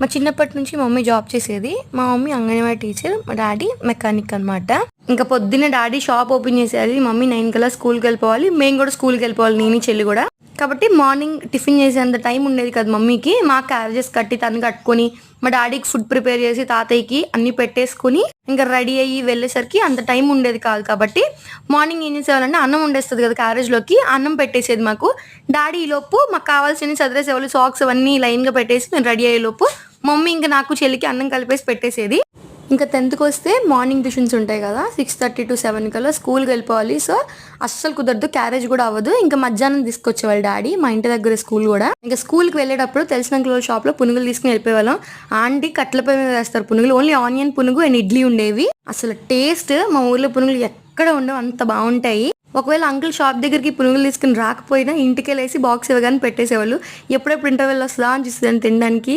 మా చిన్నప్పటి నుంచి మా మమ్మీ జాబ్ చేసేది. మా మమ్మీ అంగన్వాడీ టీచర్ మా డాడీ మెకానిక్ అన్నమాట. ఇంకా పొద్దున్న డాడీ షాప్ ఓపెన్ చేసేది. మమ్మీ నైన్ కల్లా స్కూల్కి వెళ్ళిపోవాలి. మేము కూడా స్కూల్కి వెళ్ళిపోవాలి. నేను చెల్లి కూడా. కాబట్టి మార్నింగ్ టిఫిన్ చేసేంత టైం ఉండేది కదా మమ్మీకి. మా క్యారేజెస్ కట్టి తను కట్టుకొని మా డాడీకి ఫుడ్ ప్రిపేర్ చేసి తాతయ్యకి అన్ని పెట్టేసుకుని ఇంకా రెడీ అయ్యి వెళ్ళేసరికి అంత టైం ఉండేది కాదు కాబట్టి మార్నింగ్ ఏం చేసేవాళ్ళంటే అన్నం ఉండేస్తుంది కదా క్యారేజ్లోకి అన్నం పెట్టేసేది మాకు. డాడీ లోపు మాకు కావాల్సిన చదివేసేవాళ్ళు సాక్స్ అవన్నీ లైన్గా పెట్టేసి నేను రెడీ అయ్యే లోపు మమ్మీ ఇంకా నాకు చెల్లికి అన్నం కలిపేసి పెట్టేసేది. ఇంకా టెన్త్కి వస్తే మార్నింగ్ ట్యూషన్స్ ఉంటాయి కదా సిక్స్ థర్టీ టు సెవెన్ కల్లా స్కూల్కి వెళ్ళిపోవాలి. సో అస్సలు కుదరదు క్యారేజ్ కూడా అవ్వదు. ఇంకా మధ్యాహ్నం తీసుకొచ్చేవాళ్ళు డాడీ మా ఇంటి దగ్గర స్కూల్ కూడా. ఇంకా స్కూల్కి వెళ్ళేటప్పుడు తెలిసిన క్లోజ్ షాప్లో పునుగులు తీసుకుని వెళ్ళిపోయేవాళ్ళం. ఆంటీ కట్లపై మీద వేస్తారు పునుగులు. ఓన్లీ ఆనియన్ పునుగు అండ్ ఇడ్లీ ఉండేవి. అసలు టేస్ట్ మా ఊర్లో పునుగులు ఎక్కడ ఉండవు అంత బాగుంటాయి. ఒకవేళ అంకుల్ షాప్ దగ్గరికి పునుగులు తీసుకుని రాకపోయినా ఇంటికి వెళ్ళేసి బాక్స్ ఇవ్వగానే పెట్టేసేవాళ్ళు. ఎప్పుడెప్పుడు ఇంటర్వెల్ వస్తుందా అని చూస్తుంది తినడానికి?